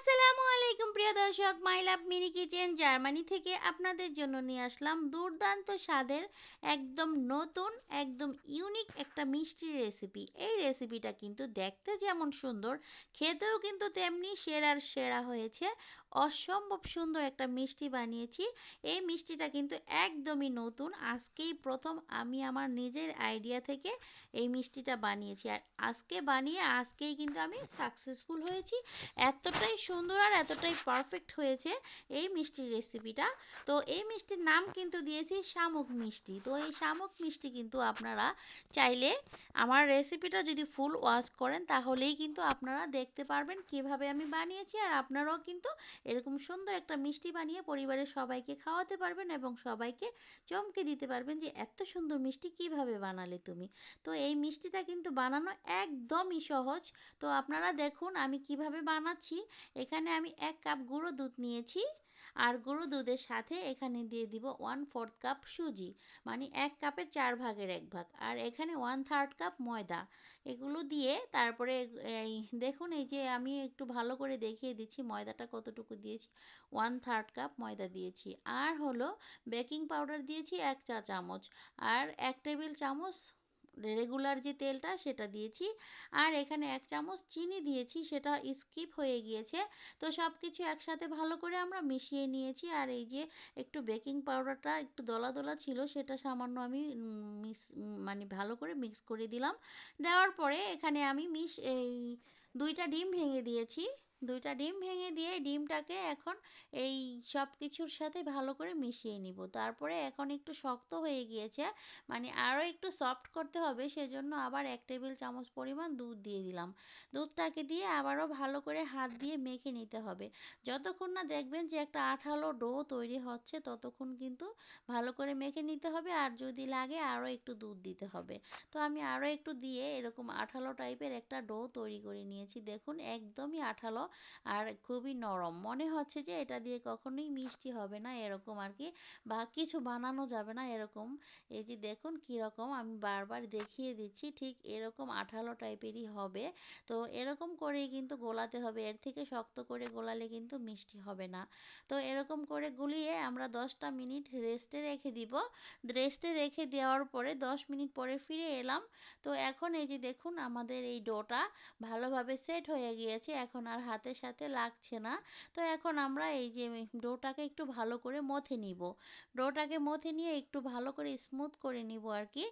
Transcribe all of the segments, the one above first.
Assalamu আলাইকুম প্রিয় দর্শক my love mini kitchen Germany থেকে আপনাদের জন্য নিয়ে আসলাম দুর্দান্ত স্বাদের, একদম নতুন, একদম ইউনিক একটা মিষ্টির রেসিপি এই রেসিপিটা কিন্তু দেখতে যেমন সুন্দর, খেতেও কিন্তু তেমনি সেরার সেরা হয়েছে। অসম্ভব সুন্দর একটা মিষ্টি বানিয়েছি। এই মিষ্টিটা কিন্তু একদমই নতুন, আজকেই প্রথম আমি আমার নিজের আইডিয়া থেকে এই মিষ্টিটা বানিয়েছি। আর আজকে বানিয়ে আজকেই কিন্তু আমি সাকসেসফুল হয়েছি। এতটাই সুন্দর আর এতটাই পারফেক্ট হয়েছে এই মিষ্টির রেসিপিটা তো এই মিষ্টির নাম কিন্তু দিয়েছি শামুক মিষ্টি। তো এই শামুক মিষ্টি কিন্তু আপনারা চাইলে আমার রেসিপিটা যদি ফুল ওয়াশ করেন, তাহলেই কিন্তু আপনারা দেখতে পারবেন কীভাবে আমি বানিয়েছি আর আপনারাও কিন্তু এরকম সুন্দর একটা মিষ্টি বানিয়ে পরিবারের সবাইকে খাওয়াতে পারবেন এবং সবাইকে চমকে দিতে পারবেন যে এত সুন্দর মিষ্টি কীভাবে বানালে তুমি। তো এই মিষ্টিটা কিন্তু বানানো একদমই সহজ। তো আপনারা দেখুন আমি কীভাবে বানাচ্ছি। এখানে আমি এক কাপ গুঁড়ো দুধ নিয়েছি। আর গুঁড়ো দুধের সাথে এখানে দিয়ে দিব ওয়ান ফোর্থ কাপ সুজি মানে এক কাপের চার ভাগের এক ভাগ। আর এখানে ওয়ান থার্ড কাপ ময়দা। এগুলো দিয়ে তারপরে এই দেখুন, এই যে আমি একটু ভালো করে দেখিয়ে দিচ্ছি ময়দাটা কতটুকু দিয়েছি। ওয়ান থার্ড কাপ ময়দা দিয়েছি। আর হলো বেকিং পাউডার দিয়েছি এক চা চামচ। আর এক টেবিল চামচ রেগুলার যে তেলটা সেটা দিয়েছি। আর এখানে এক চামচ চিনি দিয়েছি, সেটা স্কিপ হয়ে গিয়েছে। তো সব কিছু একসাথে ভালো করে আমরা মিশিয়ে নিয়েছি। আর এই যে একটু বেকিং পাউডারটা একটু দলা দলা ছিল, সেটা সামান্য আমি মিক্স মানে ভালো করে মিক্স করে দিলাম। দেওয়ার পরে এখানে আমি মিশ, এই দুইটা ডিম ভেঙে দিয়েছি। দুইটা ডিম ভেঙে দিয়ে ডিমটাকে এখন এই সব কিছুর সাথে ভালো করে মিশিয়ে নিব। তারপরে এখন একটু শক্ত হয়ে গিয়েছে মানে আরও একটু সফট করতে হবে, সেজন্য আবার এক টেবিল চামচ পরিমাণ দুধ দিয়ে দিলাম। দুধটাকে দিয়ে আবারও ভালো করে হাত দিয়ে মেখে নিতে হবে। যতক্ষণ না দেখবেন যে একটা আঠালো ডো তৈরি হচ্ছে, ততক্ষণ কিন্তু ভালো করে মেখে নিতে হবে, আর যদি লাগে আরও একটু দুধ দিতে হবে। তো আমি আরও একটু দিয়ে এরকম আঠালো টাইপের একটা ডো তৈরি করে নিয়েছি। দেখুন, একদমই আঠালো আর খুবই নরম। মনে হচ্ছে যে এটা দিয়ে কখনোই মিষ্টি হবে না, এরকম আর কি, বা কিছু বানানো যাবে না এরকম। এই যে দেখুন কীরকম আমি বারবার দেখিয়ে দিচ্ছি, ঠিক এরকম আঠালো টাইপেরই হবে। তো এরকম করেই কিন্তু গোলাতে হবে, এর থেকে শক্ত করে গোলালে কিন্তু মিষ্টি হবে না। তো এরকম করে গুলিয়ে আমরা দশটা মিনিট রেস্টে রেখে দিব। রেস্টে রেখে দেওয়ার পরে দশ মিনিট পরে ফিরে এলাম। তো এখন এই যে দেখুন আমাদের এই ডোটা ভালোভাবে সেট হয়ে গিয়েছে, এখন আর হাতের সাথে লাগছে না। তো এখন আমরা এই যে ডোটাকে একটু ভালো করে মথে নিব। ডোটাকে মথে নিয়ে একটু ভালো করে স্মুথ করে নিব আর কি।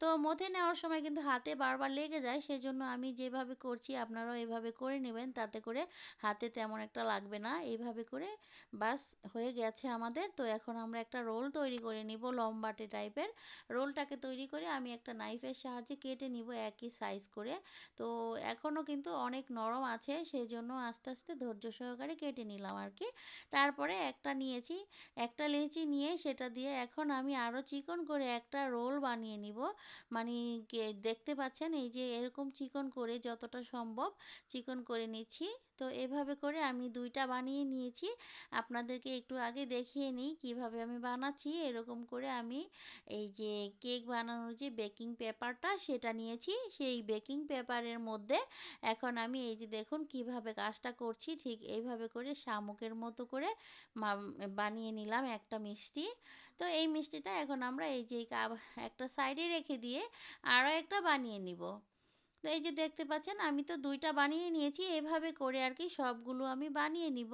তো মথে নেওয়ার সময় কিন্তু হাতে বারবার লেগে যায়, সেজন্য আমি যেভাবে করছি আপনারাও এভাবে করে নেবেন, তাতে করে হাতে তেমন একটা লাগবে না। এইভাবে করে বাস হয়ে গেছে আমাদের। তো এখন আমরা একটা রোল তৈরি করে নিব, লম্বাটে টাইপের। রোলটাকে তৈরি করে আমি একটা নাইফের সাহায্যে কেটে নিব একই সাইজ করে। তো এখনও কিন্তু অনেক নরম আছে সেই জন্য আস্তে আস্তে ধৈর্য সহকারে কেটে নিলাম আর কি তারপরে একটা নিয়েছি, একটা লেচি নিয়ে সেটা দিয়ে এখন আমি আরও চিকন করে একটা রোল বানিয়ে নিব। মানে দেখতে পাচ্ছেন? এই যে এরকম চিকন করে যতটা সম্ভব চিকন করে নিচ্ছি। তো এভাবে করে আমি দুইটা বানিয়ে নিয়েছি। আপনাদেরকে একটু আগে দেখিয়ে নিই কীভাবে আমি বানাচ্ছি। এরকম করে আমি এই যে কেক বানানোর যে বেকিং পেপারটা সেটা নিয়েছি। সেই বেকিং পেপারের মধ্যে এখন আমি এই যে দেখুন কীভাবে কাজটা করছি, ঠিক এইভাবে করে শামুকের মতো করে বানিয়ে নিলাম একটা মিষ্টি। তো এই মিষ্টিটা এখন আমরা এই যে একটা সাইডে রেখে দিয়ে আরও একটা বানিয়ে নিব। তো এই যে দেখতে পাচ্ছেন, আমি তো দুইটা বানিয়ে নিয়েছি, এভাবে করে আর কি সবগুলো আমি বানিয়ে নিব।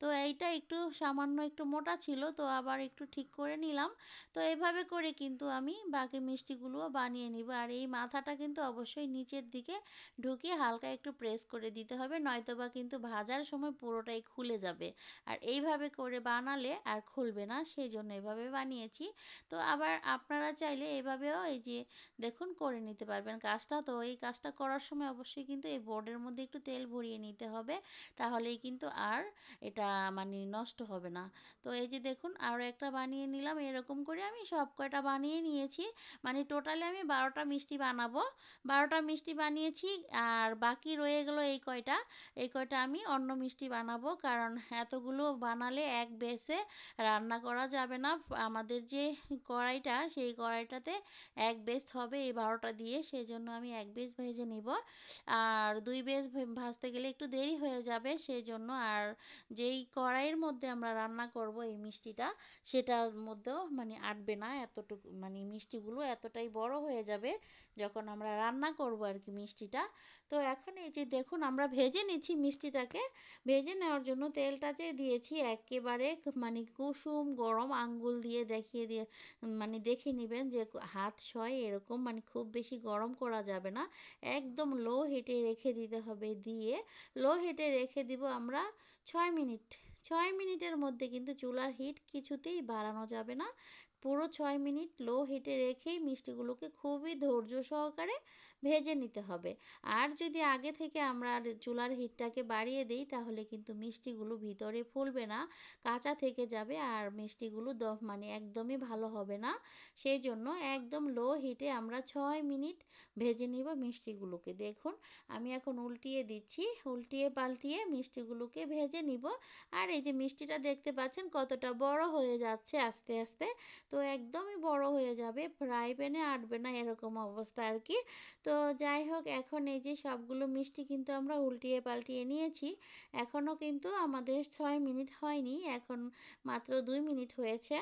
তো এইটা একটু সামান্য একটু মোটা ছিল, তো আবার একটু ঠিক করে নিলাম। তো এভাবে করে কিন্তু আমি বাকি মিষ্টিগুলোও বানিয়ে নিব। আর এই মাথাটা কিন্তু অবশ্যই নিচের দিকে ঢুকিয়ে হালকা একটু প্রেস করে দিতে হবে নয়তো বা কিন্তু ভাজার সময় পুরোটাই খুলে যাবে। আর এইভাবে করে বানালে আর খুলবে না সেই জন্য এভাবে বানিয়েছি। তো আবার আপনারা চাইলে এভাবেও এই যে দেখুন, করে নিতে পারবেন কাজটা। তো এই কাজটা কাজটা করার সময় অবশ্যই কিন্তু এই বোর্ডের মধ্যে একটু তেল ভরিয়ে নিতে হবে। তাহলেই কিন্তু আর এটা মানে নষ্ট হবে না। তো এই যে দেখুন আরও একটা বানিয়ে নিলাম। এরকম করে আমি সব কয়টা বানিয়ে নিয়েছি। মানে টোটালি আমি বারোটা মিষ্টি বানাবো। বারোটা মিষ্টি বানিয়েছি আর বাকি রয়ে গেলো এই কয়টা। এই কয়টা আমি অন্য মিষ্টি বানাবো। কারণ এতগুলো বানালে এক বেসে রান্না করা যাবে না। আমাদের যে কড়াইটা, সেই কড়াইটাতে এক বেস হবে এই বারোটা দিয়ে। সেই জন্য আমি এক বেস ভেজে ভেজে নিব। আর দুই বেজ ভাজতে গেলে একটু দেরি হয়ে যাবে সেই জন্য আর যেই কড়াইয়ের মধ্যে আমরা রান্না করব এই মিষ্টিটা, সেটার মধ্যেও মানে আটবে না এতটুকু মানে মিষ্টিগুলো এতটাই বড় হয়ে যাবে যখন আমরা রান্না করব আর কি মিষ্টিটা, তো এখন এই যে দেখুন আমরা ভেজে নিচ্ছি মিষ্টিটাকে, ভেজে নেওয়ার জন্য তেলটা যে দিয়েছি একেবারে মানে কুসুম গরম আঙ্গুল দিয়ে দেখিয়ে দিয়ে মানে দেখে নেবেন যে হাত সয় এরকম মানে খুব বেশি গরম করা যাবে না। একদম লো হিটে রেখে দিতে হবে দিয়ে, লো হিটে রেখে দিব আমরা ছয় মিনিট। ছয় মিনিটের মধ্যে কিন্তু চুলার হিট কিছুতেই বাড়ানো যাবে না। পুরো ছয় মিনিট লো হিটে রেখেই মিষ্টিগুলোকে খুবই ধৈর্য সহকারে ভেজে নিতে হবে। আর যদি আগে থেকে আমরা চুলার হিটটাকে বাড়িয়ে দিই, তাহলে কিন্তু মিষ্টিগুলো ভিতরে ফুলবে না, কাঁচা থেকে যাবে আর মিষ্টিগুলো দ মানে একদমই ভালো হবে না। সেই জন্য একদম লো হিটে আমরা ছয় মিনিট ভেজে নিব মিষ্টিগুলোকে। দেখুন, আমি এখন উল্টিয়ে দিচ্ছি, উল্টিয়ে পাল্টিয়ে মিষ্টিগুলোকে ভেজে নিব। আর এই যে মিষ্টিটা দেখতে পাচ্ছেন, কতটা বড় হয়ে যাচ্ছে আস্তে আস্তে। তো একদমই বড় হয়ে যাবে, ফ্রাই প্যানে আটবে না এরকম অবস্থা আর কি। তো যাই হোক, এখন এই যে সবগুলো মিষ্টি কিন্তু আমরা উল্টিয়ে পাল্টিয়ে নিয়েছি, এখনও কিন্তু আমাদের ছয় মিনিট হয়নি, এখন মাত্র দুই মিনিট হয়েছে।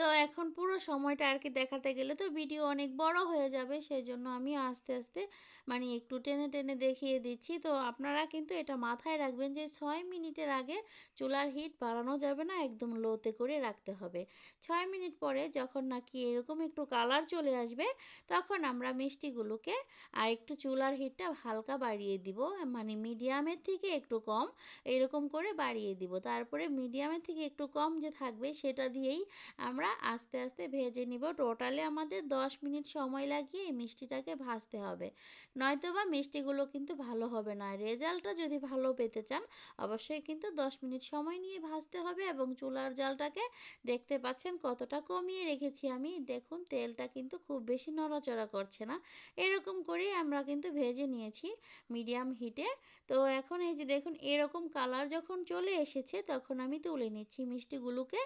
তো এখন পুরো সময়টা আর কি দেখাতে গেলে তো ভিডিও অনেক বড় হয়ে যাবে সেই জন্য আমি আস্তে আস্তে মানে একটু টেনে টেনে দেখিয়ে দিচ্ছি। তো আপনারা কিন্তু এটা মাথায় রাখবেন যে ছয় মিনিটের আগে চুলার হিট বাড়ানো যাবে না, একদম লোতে করে রাখতে হবে। ছয় মিনিট পরে যখন নাকি এরকম একটু কালার চলে আসবে, তখন আমরা মিষ্টিগুলোকে আর একটু চুলার হিটটা হালকা বাড়িয়ে দিব মানে মিডিয়ামের থেকে একটু কম এরকম করে বাড়িয়ে দিব। তারপরে মিডিয়ামের থেকে একটু কম যে থাকবে, সেটা দিয়েই আমরা আস্তে আস্তে ভেজে নিব। টোটালে আমাদের 10 মিনিট সময় লাগিয়ে এই মিষ্টিটাকে ভাজতে হবে। নয়তো বা মিষ্টিগুলো কিন্তু ভালো হবে না। রেজাল্টটা যদি ভালো পেতে চান, অবশ্যই কিন্তু 10 মিনিট সময় নিয়ে ভাজতে হবে এবং চুলার জালটাকে দেখতে পাচ্ছেন কতটা কমিয়ে রেখেছি আমি। দেখুন, তেলটা কিন্তু খুব বেশি নড়াচড়া করছে না। এরকম করেই আমরা কিন্তু ভেজে নিয়েছি মিডিয়াম হিটে। তো এখন এই যে দেখুন, এরকম কালার যখন চলে এসেছে, তখন আমি তুলে নিচ্ছি মিষ্টিগুলোকে।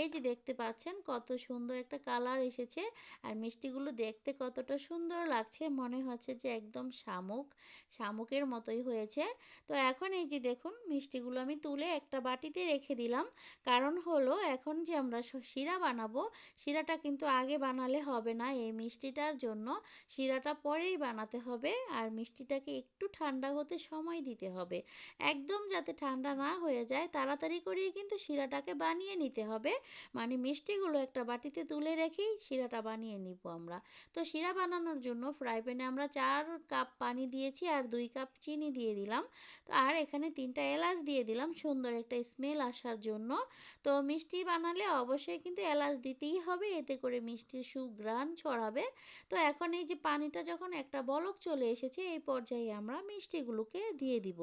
এই যে দেখতে পাচ্ছেন কত সুন্দর একটা কালার এসেছে। আর মিষ্টিগুলো দেখতে কতটা সুন্দর লাগছে। মনে হচ্ছে যে একদম শামুক, শামুকের মতোই হয়েছে। তো এখন এই যে দেখুন, মিষ্টিগুলো আমি তুলে একটা বাটিতে রেখে দিলাম। কারণ হলো, এখন যে আমরা শিরা বানাবো, শিরাটা কিন্তু আগে বানালে হবে না এই মিষ্টিটার জন্য। শিরাটা পরেই বানাতে হবে আর মিষ্টিটাকে একটু ঠান্ডা হতে সময় দিতে হবে। একদম যাতে ঠান্ডা না হয়ে যায়, তাড়াতাড়ি করেই কিন্তু শিরাটাকে বানিয়ে নিতে হবে। মানে মিষ্টিগুলো একটা বাটিতে তুলে রেখেই শিরাটা বানিয়ে নিব আমরা। তো শিরা বানানোর জন্য ফ্রাই প্যানে আমরা চার কাপ পানি দিয়েছি আর দুই কাপ চিনি দিয়ে দিলাম। তো আর এখানে তিনটা এলাচ দিয়ে দিলাম সুন্দর একটা স্মেল আসার জন্য। তো মিষ্টি বানালে অবশ্যই কিন্তু এলাচ দিতেই হবে, এতে করে মিষ্টির সুগ্রান ছড়াবে। তো এখন এই যে পানিটা যখন একটা বলক চলে এসেছে, এই পর্যায়ে আমরা মিষ্টিগুলোকে দিয়ে দিব।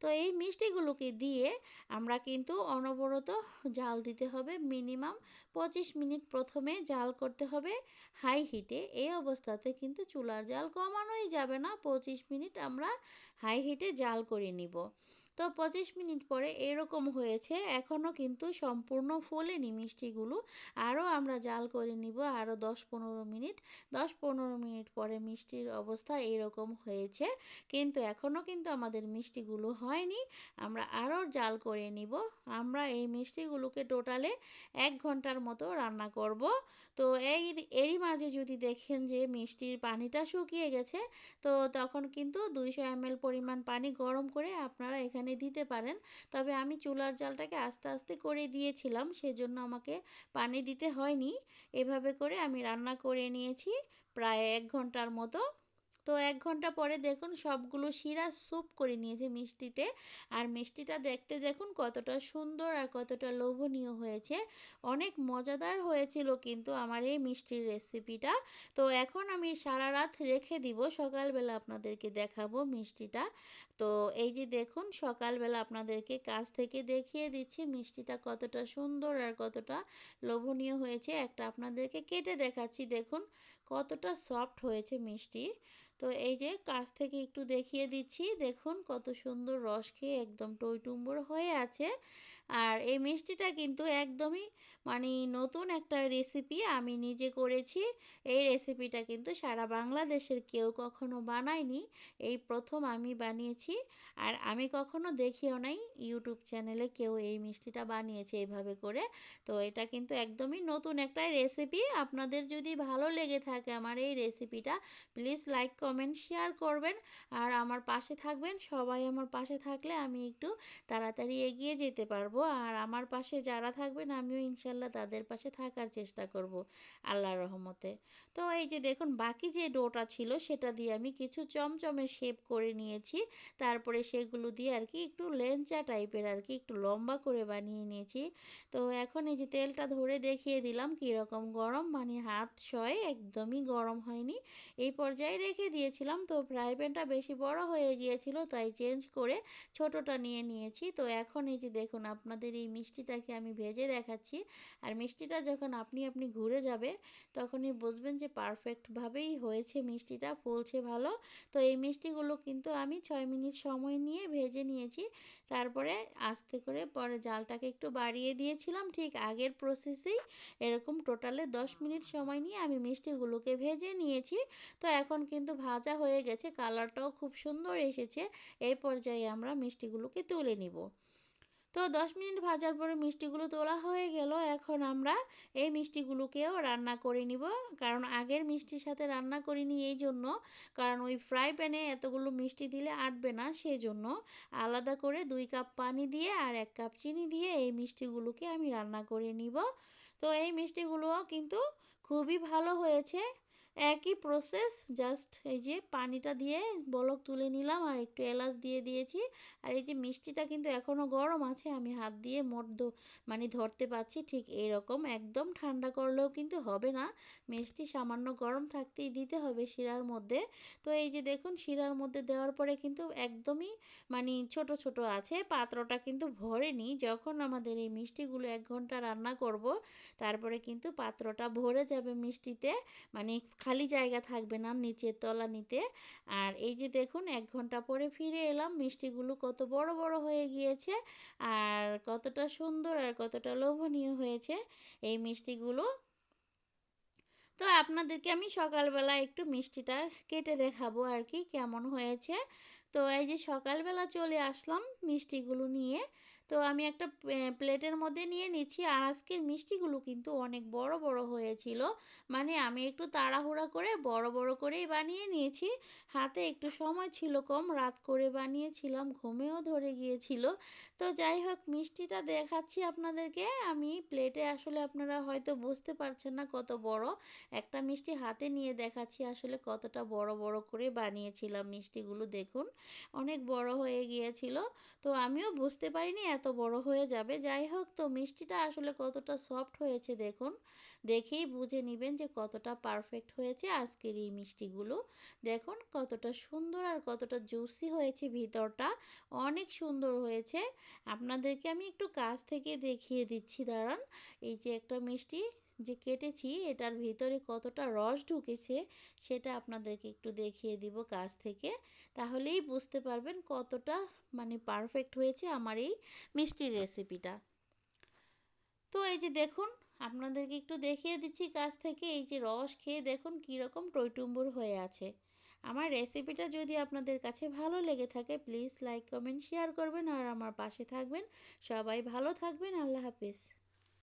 তো এই মিষ্টিগুলোকে দিয়ে আমরা কিন্তু অনবরত জাল দিতে হবে মিনিমাম পঁচিশ মিনিট প্রথমে জাল করতে হবে। হাই হিটে এই অবস্থাতে কিন্তু চুলার জাল কমানোই যাবে না। পঁচিশ মিনিট আমরা হাই হিটে জাল করে নিব। তো পঁচিশ মিনিট পরে এরকম হয়েছে। এখনও কিন্তু সম্পূর্ণ ফোলেনি মিষ্টিগুলো। আরও আমরা জাল করে নিব আরও দশ পনেরো মিনিট। দশ পনেরো মিনিট পরে মিষ্টির অবস্থা এরকম হয়েছে। কিন্তু এখনও কিন্তু আমাদের মিষ্টিগুলো হয়নি। আমরা আরও জাল করে নিব। আমরা এই মিষ্টিগুলোকে টোটালে এক ঘণ্টার মতো রান্না করব। তো এই এরই মাঝে যদি দেখেন যে মিষ্টির পানিটা শুকিয়ে গেছে, তো তখন কিন্তু দুইশো এমএল পরিমাণ পানি গরম করে আপনারা এখানে এখানে দিতে পারেন। তবে আমি চুলার জালটাকে আস্তে আস্তে করে দিয়েছিলাম, সেজন্য আমাকে পানি দিতে হয়নি। এভাবে করে আমি রান্না করে নিয়েছি প্রায় এক ঘণ্টার মতো। তো এক ঘণ্টা পরে দেখুন সবগুলো শিরা স্যুপ করে নিয়েছে মিষ্টিতে। আর মিষ্টিটা দেখতে দেখুন কতটা সুন্দর আর কতটা লোভনীয় হয়েছে। অনেক মজাদার হয়েছিল কিন্তু আমার এই মিষ্টির রেসিপিটা। তো এখন আমি সারা রাত রেখে দিব, সকালবেলা আপনাদেরকে দেখাবো মিষ্টিটা। তো এই যে দেখুন, সকালবেলা আপনাদেরকে কাছ থেকে দেখিয়ে দিচ্ছি মিষ্টিটা কতটা সুন্দর আর কতটা লোভনীয় হয়েছে। একটা আপনাদেরকে কেটে দেখাচ্ছি, দেখুন কতটা সফট হয়েছে মিষ্টি। তো এই যে কাছ থেকে একটু দেখিয়ে দিচ্ছি, দেখুন কত সুন্দর রস খেয়ে একদম টইটুম্বর হয়ে আছে। আর এই মিষ্টিটা কিন্তু একদমই মানে নতুন একটা রেসিপি আমি নিজে করেছি। এই রেসিপিটা কিন্তু সারা বাংলাদেশের কেউ কখনো বানায়নি। এই প্রথম আমি বানিয়েছি আর আমি কখনো দেখিও নাই ইউটিউব চ্যানেলে কেউ এই মিষ্টিটা বানিয়েছে এইভাবে করে। তো এটা কিন্তু একদমই নতুন একটা রেসিপি আপনাদের যদি ভালো লেগে থাকে আমার এই রেসিপিটা প্লিজ লাইক কমেন্ট শেয়ার করবেন। আর আমার পাশে থাকবেন। সবাই আমার পাশে থাকলে আমি একটু তাড়াতাড়ি এগিয়ে যেতে পারব। আর আমার পাশে যারা থাকবেন, আমিও ইনশাল্লাহ তাদের পাশে থাকার চেষ্টা করব আল্লাহর রহমতে। তো এই যে দেখুন, বাকি যে ডোটা ছিল, সেটা দিয়ে আমি কিছু চমচমে শেপ করে নিয়েছি। তারপরে সেগুলো দিয়ে আর কি একটু লেঞ্চা টাইপের আর কি একটু লম্বা করে বানিয়ে নিয়েছি। তো এখন এই যে তেলটা ধরে দেখিয়ে দিলাম, কীরকম গরম মানে হাত সয় একদমই গরম হয়নি। এই পর্যায়ে রেখে দিয়েছিলাম, তো ফ্রাই প্যানটা বেশি বড় হয়ে গিয়েছিল, তাই চেঞ্জ করে ছোটোটা নিয়ে নিয়েছি। তো এখন এই যে দেখুন আপনাদের এই মিষ্টিটাকে আমি ভেজে দেখাচ্ছি। আর মিষ্টিটা যখন আপনি আপনি ঘুরে যাবে, তখনই বুঝবেন যে পারফেক্টভাবেই হয়েছে মিষ্টিটা, ফুলছে ভালো। তো এই মিষ্টিগুলো কিন্তু আমি ছয় মিনিট সময় নিয়ে ভেজে নিয়েছি। তারপরে আস্তে করে পরে জালটাকে একটু বাড়িয়ে দিয়েছিলাম ঠিক আগের প্রসেসেই এরকম টোটালে দশ মিনিট সময় নিয়ে আমি মিষ্টিগুলোকে ভেজে নিয়েছি। তো এখন কিন্তু ভাজা হয়ে গেছে কালারটাও খুব সুন্দর এসেছে। এই পর্যায়ে আমরা মিষ্টিগুলোকে তুলে নিব। তো দশ মিনিট ভাজার পরে মিষ্টিগুলো তোলা হয়ে গেল। এখন আমরা এই মিষ্টিগুলোকেও রান্না করে নিব। কারণ আগের মিষ্টির সাথে রান্না করিনি এই জন্য। কারণ ওই ফ্রাই প্যানে এতগুলো মিষ্টি দিলে আটবে না সেজন্য আলাদা করে দুই কাপ পানি দিয়ে আর এক কাপ চিনি দিয়ে এই মিষ্টিগুলোকে আমি রান্না করে নিব। তো এই মিষ্টিগুলোও কিন্তু খুবই ভালো হয়েছে। একই প্রসেস জাস্ট এই যে পানিটা দিয়ে বলক তুলে নিলাম আর একটু এলাচ দিয়ে দিয়েছি। আর এই যে মিষ্টিটা কিন্তু এখনও গরম আছে, আমি হাত দিয়ে মর্দ মানে ধরতে পারছি ঠিক এইরকম একদম ঠান্ডা করলেও কিন্তু হবে না। মিষ্টি সামান্য গরম থাকতেই দিতে হবে শিরার মধ্যে। তো এই যে দেখুন, শিরার মধ্যে দেওয়ার পরে কিন্তু একদমই মানে ছোট ছোট আছে। পাত্রটা কিন্তু ভরেনি। যখন আমাদের এই মিষ্টিগুলো এক ঘণ্টা রান্না করব, তারপরে কিন্তু পাত্রটা ভরে যাবে মিষ্টিতে মানে খালি জায়গা থাকবে না নিচের তলা নিতে। আর এই যে দেখুন, এক ঘণ্টা পরে ফিরে এলাম, মিষ্টিগুলো কত বড় বড় হয়ে গিয়েছে আর কতটা সুন্দর আর কতটা লোভনীয় হয়েছে এই মিষ্টিগুলো। তো আপনাদেরকে আমি সকালবেলা একটু মিষ্টিটা কেটে দেখাবো আর কি, কেমন হয়েছে। তো এই যে সকালবেলা চলে আসলাম মিষ্টিগুলো নিয়ে তো আমি একটা প্লেটের মধ্যে নিয়ে নিচ্ছি। আর আজকের মিষ্টিগুলো কিন্তু অনেক বড় বড় হয়েছিল। মানে আমি একটু তাড়াহুড়া করে বড় বড় করেই বানিয়ে নিয়েছি। হাতে একটু সময় ছিল কম, রাত করে বানিয়েছিলাম, ঘুমেও ধরে গিয়েছিল। তো যাই হোক, মিষ্টিটা দেখাচ্ছি আপনাদেরকে। আমি প্লেটে আসলে আপনারা হয়তো বুঝতে পারছেন না কত বড়। একটা মিষ্টি হাতে নিয়ে দেখাচ্ছি আসলে কতটা বড় বড় করে বানিয়েছিলাম মিষ্টিগুলো। দেখুন, অনেক বড় হয়ে গিয়েছিল। তো আমিও বুঝতে পারিনি এত বড় হয়ে যাবে? যাই হোক তো, মিষ্টিটা আসলে কতটা সফট হয়েছে দেখুন। দেখেই বুঝে নেবেন যে কতটা পারফেক্ট হয়েছে আজকের এই মিষ্টিগুলো। দেখুন কতটা সুন্দর আর কতটা জুসি হয়েছে ভিতরটা। অনেক সুন্দর হয়েছে। আপনাদেরকে আমি একটু কাছ থেকে দেখিয়ে দিচ্ছি, দাঁড়ান। এই যে একটা মিষ্টি যে কেটেছি, এটার ভিতরে কতটা রস ঢুকেছে, সেটা আপনাদেরকে একটু দেখিয়ে দিব কাছ থেকে। তাহলেই বুঝতে পারবেন কতটা মানে পারফেক্ট হয়েছে আমার এই মিষ্টির রেসিপিটা তো এই যে দেখুন, আপনাদেরকে একটু দেখিয়ে দিচ্ছি কাছ থেকে এই যে রস খেয়ে দেখুন কীরকম টইটুম্বুর হয়ে আছে। আমার রেসিপিটা যদি আপনাদের কাছে ভালো লেগে থাকে প্লিজ লাইক কমেন্ট শেয়ার করবেন আর আমার পাশে থাকবেন। সবাই ভালো থাকবেন, আল্লাহ হাফিজ।